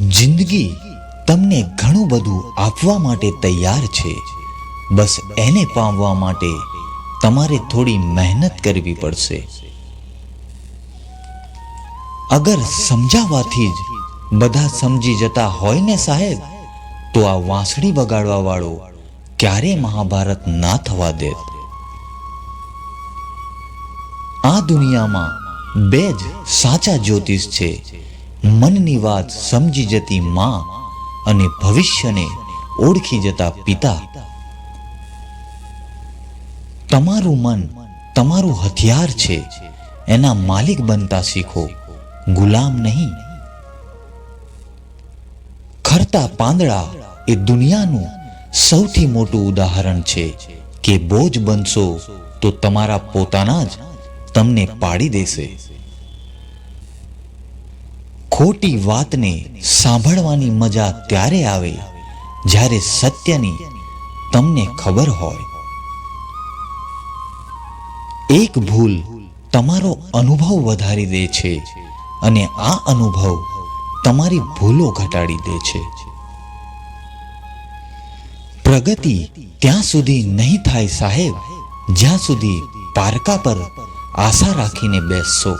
જિંદગી તમને ઘણું બધું આપવા માટે તૈયાર છે. બસ એને પામવા માટે તમારે થોડી મહેનત કરવી પડશે. અગર સમજાવવાથી જ બધા સમજી જતા હોય ને સાહેબ, તો આ વાંસળી વગાડવા વાળો ક્યારે મહાભારત ના થવા દેત આ દુનિયામાં બે જ સાચા જ્યોતિષ છે. મનની વાત સમજી જતી મા અને ભવિષ્યને ઓળખી જતા પિતા. તમારું મન તમારું હથિયાર છે. એના માલિક બનતા શીખો. ગુલામ નહીં. ખરતા પાંદડા એ દુનિયાનું સૌથી મોટું ઉદાહરણ છે કે બોજ બનશો તો તમારા પોતાના જ તમને પાડી દેશે. ખોટી વાતને સાંભળવાની મજા ત્યારે આવે જ્યારે સત્યની તમને ખબર હોય. એક ભૂલ તમારો અનુભવ વધારી દે છે અને આ અનુભવ તમારી ભૂલો ઘટાડી દે છે. પ્રગતિ ત્યાં સુધી નહીં થાય સાહેબ, જ્યાં સુધી પારકા પર આશા રાખીને બેસશો.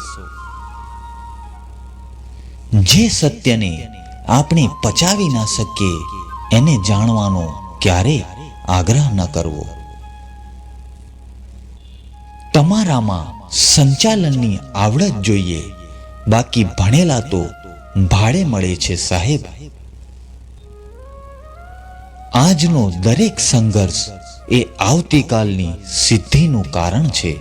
જે સત્યને આપણે પચાવી ના શકીએ, એને જાણવાનો ક્યારે આગ્રહ ન કરવો. તમારામાં સંચાલનની આવડત જોઈએ, બાકી ભણેલા તો ભાડે મળે છે સાહેબ. આજનો દરેક સંઘર્ષ એ આવતીકાલની સિદ્ધિનું કારણ છે.